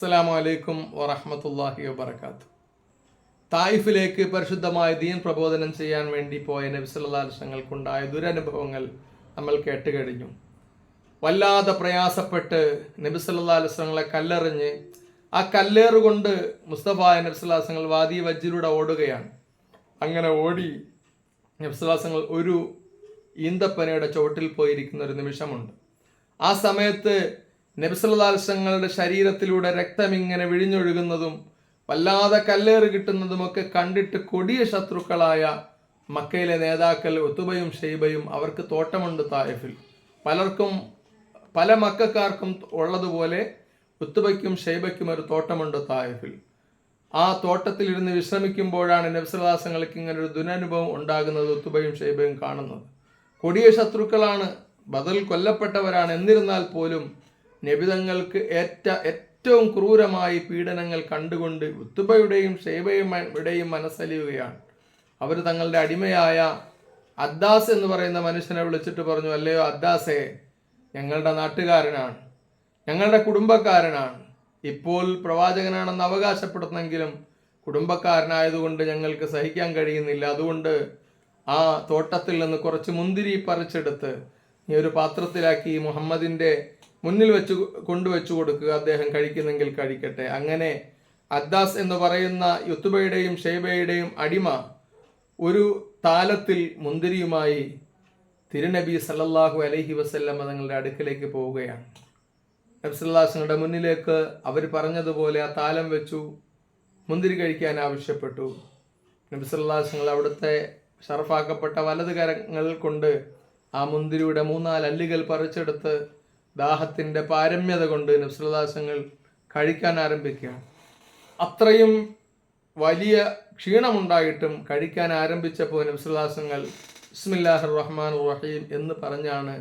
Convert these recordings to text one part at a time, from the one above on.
അസ്സലാമു അലൈക്കും വറഹമത്തല്ലാഹി വബർക്കാത്തു തായിഫിലേക്ക് പരിശുദ്ധമായ ദീൻ പ്രബോധനം ചെയ്യാൻ വേണ്ടി പോയ നബിസല്ലാസ്ലങ്ങൾക്കുണ്ടായ ദുരനുഭവങ്ങൾ നമ്മൾ കേട്ട് കഴിഞ്ഞു വല്ലാതെ പ്രയാസപ്പെട്ട് നബിസല്ലാ അലുസ്ലങ്ങളെ കല്ലെറിഞ്ഞ് ആ കല്ലേറ് കൊണ്ട് മുസ്തഫായ നബിസ്വല്ലാസങ്ങൾ വാദി വജ്ജിലൂടെ ഓടുകയാണ്. അങ്ങനെ ഓടി നബിസ്വല്ലാസങ്ങൾ ഒരു ഈന്തപ്പനയുടെ ചുവട്ടിൽ പോയിരിക്കുന്ന ഒരു നിമിഷമുണ്ട്. ആ സമയത്ത് നബിസല്ലാസ്ലങ്ങളുടെ ശരീരത്തിലൂടെ രക്തം ഇങ്ങനെ വിഴിഞ്ഞൊഴുകുന്നതും വല്ലാതെ കല്ലേറ് കിട്ടുന്നതുമൊക്കെ കണ്ടിട്ട് കൊടിയ ശത്രുക്കളായ മക്കയിലെ നേതാക്കൾ ഒത്തുബയും ഷെയ്ബയും അവർക്ക് തോട്ടമുണ്ട് തായഫിൽ. പലർക്കും പല മക്കാർക്കും ഉള്ളതുപോലെ ഉത്തുബയ്ക്കും ഷെയ്ബയ്ക്കും ഒരു തോട്ടമുണ്ട് തായഫിൽ. ആ തോട്ടത്തിലിരുന്ന് വിശ്രമിക്കുമ്പോഴാണ് നബ്സലാസങ്ങൾക്ക് ഇങ്ങനെ ഒരു ദുരനുഭവം ഉണ്ടാകുന്നത് ഉത്തുബയും ഷെയ്ബയും കാണുന്നത്. കൊടിയ ശത്രുക്കളാണ് ബദൽ കൊല്ലപ്പെട്ടവരാണ്. എന്നിരുന്നാൽ പോലും നബിതങ്ങൾക്ക് ഏറ്റ ഏറ്റവും ക്രൂരമായി പീഡനങ്ങൾ കണ്ടുകൊണ്ട് ഉത്തുബയുടെയും ഷെയ്ബയുടെയും മനസ്സലിയുകയാണ്. അവർ തങ്ങളുടെ അടിമയായ അദ്ദാസ് എന്ന് പറയുന്ന മനുഷ്യനെ വിളിച്ചിട്ട് പറഞ്ഞു അല്ലയോ അദ്ദാസേ ഞങ്ങളുടെ നാട്ടുകാരനാണ് ഞങ്ങളുടെ കുടുംബക്കാരനാണ്. ഇപ്പോൾ പ്രവാചകനാണെന്ന് അവകാശപ്പെടുന്നെങ്കിലും കുടുംബക്കാരനായതുകൊണ്ട് ഞങ്ങൾക്ക് സഹിക്കാൻ കഴിയുന്നില്ല. അതുകൊണ്ട് ആ തോട്ടത്തിൽ നിന്ന് കുറച്ച് മുന്തിരി പറിച്ചെടുത്ത് നീ ഒരു പാത്രത്തിലാക്കി മുഹമ്മദിന്റെ മുന്നിൽ വെച്ച് കൊണ്ടുവച്ചു കൊടുക്കുക അദ്ദേഹം കഴിക്കുന്നെങ്കിൽ കഴിക്കട്ടെ. അങ്ങനെ അദ്ദാസ് എന്ന് പറയുന്ന യുത്തുബയുടെയും ഷെയ്ബയുടെയും അടിമ ഒരു താലത്തിൽ മുന്തിരിയുമായി തിരുനബി സല്ലല്ലാഹു അലൈഹി വസല്ലം തങ്ങളുടെ അടുക്കിലേക്ക് പോവുകയാണ്. നബ്സല്ലാസിങ്ങളുടെ മുന്നിലേക്ക് അവർ പറഞ്ഞതുപോലെ ആ താലം വെച്ചു മുന്തിരി കഴിക്കാൻ ആവശ്യപ്പെട്ടു. നബ്സല്ലാസങ്ങൾ അവിടുത്തെ ഷറഫാക്കപ്പെട്ട വലത് കരങ്ങൾ കൊണ്ട് ആ മുന്തിരിയുടെ മൂന്നാൽ അല്ലുകൾ പറിച്ചെടുത്ത് ദാഹത്തിന്റെ പാരമ്യത കൊണ്ട് നബ്സല്ലാസങ്ങൾ കഴിക്കാൻ ആരംഭിക്കുകയാണ്. അത്രയും വലിയ ക്ഷീണമുണ്ടായിട്ടും കഴിക്കാൻ ആരംഭിച്ചപ്പോൾ നബ്സല്ലാസങ്ങൾ ബിസ്മില്ലാഹ് റഹ്മാൻ റഹീം എന്ന് പറഞ്ഞാണ്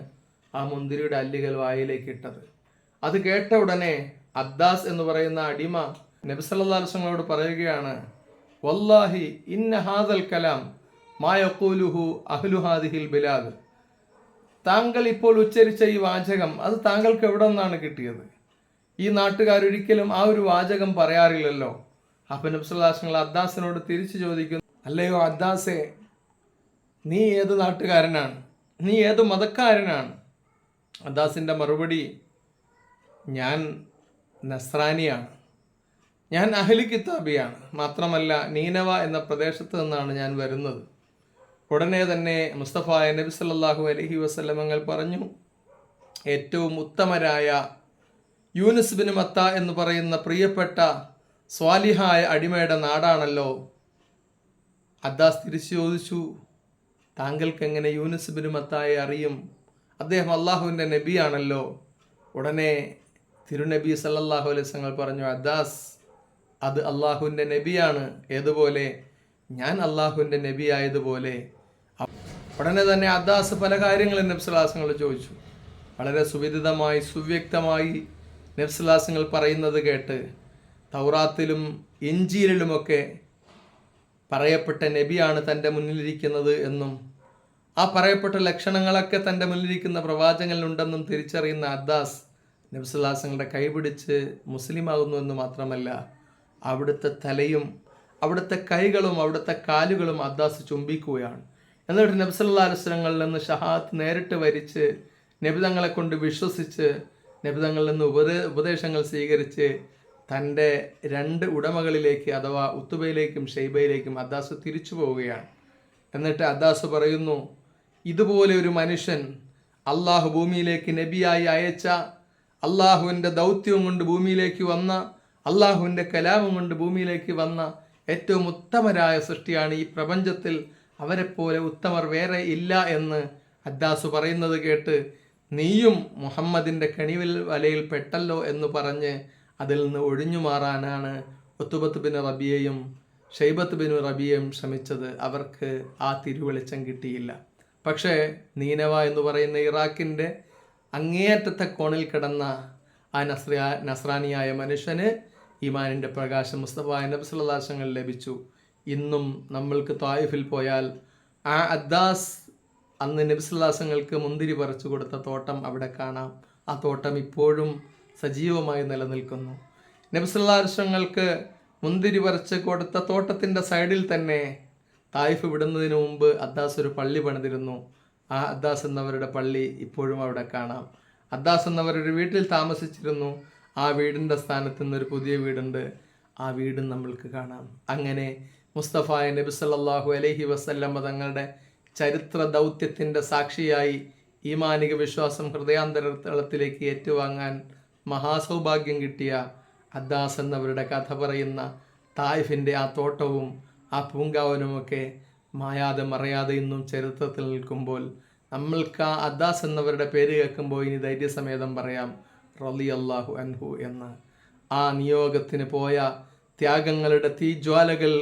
ആ മുന്തിരിയുടെ അല്ലികൾ വായിലേക്ക് ഇട്ടത്. അത് കേട്ട ഉടനെ അദ്ദാസ് എന്ന് പറയുന്ന അടിമ നബിസല്ലാസ്ങ്ങളോട് പറയുകയാണ് വല്ലാഹി ഇന്ന ഹാദൽ കലാം മായക്കൂലുഹു അഹ്ലുഹാദിഹിൽ ബിലാദ്. താങ്കൾ ഇപ്പോൾ ഉച്ചരിച്ച ഈ വാചകം അത് താങ്കൾക്ക് എവിടെ നിന്നാണ് കിട്ടിയത്? ഈ നാട്ടുകാരൊരിക്കലും ആ ഒരു വാചകം പറയാറില്ലല്ലോ. അപ്പം നബ്സുല്ലാസ്ങ്ങൾ അദ്ദാസിനോട് തിരിച്ചു ചോദിക്കുന്നു അല്ലയോ അദ്ദാസെ നീ ഏത് നാട്ടുകാരനാണ്? നീ ഏത് മതക്കാരനാണ്? അദ്ദാസിന്റെ മറുപടി ഞാൻ നസ്രാനിയാണ്. ഞാൻ അഹലി കിതാബിയാണ്. മാത്രമല്ല നീനവ എന്ന പ്രദേശത്ത് നിന്നാണ് ഞാൻ വരുന്നത്. ഉടനെ തന്നെ മുസ്തഫായ നബി സല്ലാഹു അലഹി വസ്ലമങ്ങൾ പറഞ്ഞു ഏറ്റവും ഉത്തമരായ യൂനിസ് ബിൻ മത്ത എന്ന് പറയുന്ന പ്രിയപ്പെട്ട സ്വാലിഹായ അടിമയുടെ നാടാണല്ലോ. അദ്ദാസ് തിരിച്ചു ചോദിച്ചു താങ്കൾക്ക് എങ്ങനെ യൂനിസ് ബിൻ മത്തായെ അറിയും? അദ്ദേഹം അള്ളാഹുവിന്റെ നബിയാണല്ലോ. ഉടനെ തിരുനബി സല്ലാഹു വസല്ലം പറഞ്ഞു അദ്ദാസ് അത് അള്ളാഹുവിന്റെ നബിയാണ്. ഏതുപോലെ? ഞാൻ അള്ളാഹുവിന്റെ നബി ആയതുപോലെ ഉടനെ തന്നെ അദ്ദാസ് പല കാര്യങ്ങളും നബ്സലാസങ്ങൾ ചോദിച്ചു. വളരെ സുവിദിതമായി സുവ്യക്തമായി നബ്സലാസങ്ങൾ പറയുന്നത് കേട്ട് തൗറാത്തിലും എഞ്ചീരിലുമൊക്കെ പറയപ്പെട്ട നബിയാണ് തന്റെ മുന്നിലിരിക്കുന്നത് എന്നും ആ പറയപ്പെട്ട ലക്ഷണങ്ങളൊക്കെ തന്റെ മുന്നിലിരിക്കുന്ന പ്രവാചകനിലുണ്ടെന്നും തിരിച്ചറിയുന്ന അദ്ദാസ് നബ്സുല്ലാസങ്ങളുടെ കൈപിടിച്ച് മുസ്ലിമാകുന്നു എന്ന് മാത്രമല്ല അവിടുത്തെ തലയും അവിടുത്തെ കൈകളും അവിടുത്തെ കാലുകളും അദ്ദാസ് ചുംബിക്കുകയാണ്. എന്നിട്ട് നബ്സല്ലാ അലുസ്ലങ്ങളിൽ നിന്ന് ഷഹാത്ത് നേരിട്ട് വരിച്ച് നബിതങ്ങളെ കൊണ്ട് വിശ്വസിച്ച് നബിതങ്ങളിൽ നിന്ന് ഉപദേ ഉപദേശങ്ങൾ സ്വീകരിച്ച് തന്റെ രണ്ട് ഉടമകളിലേക്ക് അഥവാ ഉത്തുബയിലേക്കും ഷെയ്ബയിലേക്കും അദ്ദാസ് തിരിച്ചു പോവുകയാണ്. എന്നിട്ട് അദ്ദാസ് പറയുന്നു ഇതുപോലെ ഒരു മനുഷ്യൻ അള്ളാഹു ഭൂമിയിലേക്ക് നബിയായി അയച്ച അള്ളാഹുവിന്റെ ദൗത്യവും കൊണ്ട് ഭൂമിയിലേക്ക് വന്ന അള്ളാഹുവിന്റെ കലാമം കൊണ്ട് ഭൂമിയിലേക്ക് വന്ന ഏറ്റവും ഉത്തമരായ സൃഷ്ടിയാണ് ഈ പ്രപഞ്ചത്തിൽ അവരെപ്പോലെ ഉത്തമർ വേറെ ഇല്ല എന്ന് അദ്ദാസ് പറയുന്നത് കേട്ട് നീയും മുഹമ്മദിന്റെ കണിവിൽ വലയിൽ പെട്ടല്ലോ എന്ന് പറഞ്ഞ് അതിൽ നിന്ന് ഒഴിഞ്ഞു മാറാനാണ് ഒത്തുബത്ത് ബിൻ റബിയയും ഷെയ്ബത്ത് ബിൻ റബിയയും ശ്രമിച്ചത്. അവർക്ക് ആ തിരുവെളിച്ചം കിട്ടിയില്ല. പക്ഷേ നീനവ എന്ന് പറയുന്ന ഇറാഖിന്റെ അങ്ങേയറ്റത്തെ കോണിൽ കിടന്ന ആ നസ്രിയ നസ്രാനിയായ മനുഷ്യന് ഈമാനിന്റെ പ്രകാശം മുസ്തഫ നബ്സുല്ലാസങ്ങൾ ലഭിച്ചു. ഇന്നും നമ്മൾക്ക് തായിഫിൽ പോയാൽ ആ അദ്ദാസ് അന്ന് നബ്സുല്ലാസങ്ങൾക്ക് മുന്തിരി പറിച്ചു കൊടുത്ത തോട്ടം അവിടെ കാണാം. ആ തോട്ടം ഇപ്പോഴും സജീവമായി നിലനിൽക്കുന്നു. നബ്സല്ലാർഷങ്ങൾക്ക് മുന്തിരി പറിച്ച് കൊടുത്ത തോട്ടത്തിന്റെ സൈഡിൽ തന്നെ തായിഫ് വിടുന്നതിന് മുമ്പ് അദ്ദാസ് ഒരു പള്ളി പണിതിരുന്നു. ആ അദ്ദാസ് എന്നവരുടെ പള്ളി ഇപ്പോഴും അവിടെ കാണാം. അദ്ദാസ് എന്നവരുടെ വീട്ടിൽ താമസിച്ചിരുന്നു. ആ വീടിന്റെ സ്ഥാനത്ത് നിന്നൊരു പുതിയ വീടുണ്ട്. ആ വീടും നമ്മൾക്ക് കാണാം. അങ്ങനെ മുസ്തഫായ നബി സല്ലാഹു അലഹി വസല്ലമ്മ തങ്ങളുടെ ചരിത്ര ദൗത്യത്തിന്റെ സാക്ഷിയായി ഈമാനിക വിശ്വാസം ഹൃദയാന്തരതലത്തിലേക്ക് ഏറ്റുവാങ്ങാൻ മഹാസൗഭാഗ്യം കിട്ടിയ അദ്ദാസ് എന്നവരുടെ കഥ പറയുന്ന തായിഫിന്റെ ആ തോട്ടവും ആ പൂങ്കാവനുമൊക്കെ മായാതെ മറയാതെ ഇന്നും ചരിത്രത്തിൽ നിൽക്കുമ്പോൾ നമ്മൾക്ക് ആ അദ്ദാസ് എന്നവരുടെ പേര് കേൾക്കുമ്പോൾ ഇനി ധൈര്യസമേതം പറയാം റലി അള്ളാഹു അൻഹു എന്ന്. ആ നിയോഗത്തിന് പോയ ത്യാഗങ്ങളുടെ തീജ്വാലകൾ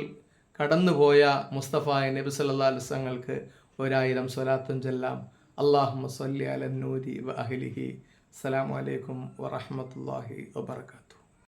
കടന്നുപോയ മുസ്തഫ നബി സല്ലല്ലാഹു അലൈഹി വസല്ലങ്ങൾക്ക് ഒരായിരം സ്വലാത്തും ചെല്ലാം. അള്ളാഹു സ്വല്ലി അലന്നൂരി വ അഹ്ലിഹി. അസ്സലാമു അലൈക്കും വറഹ്മത്തുള്ളാഹി വബറകാതുഹു.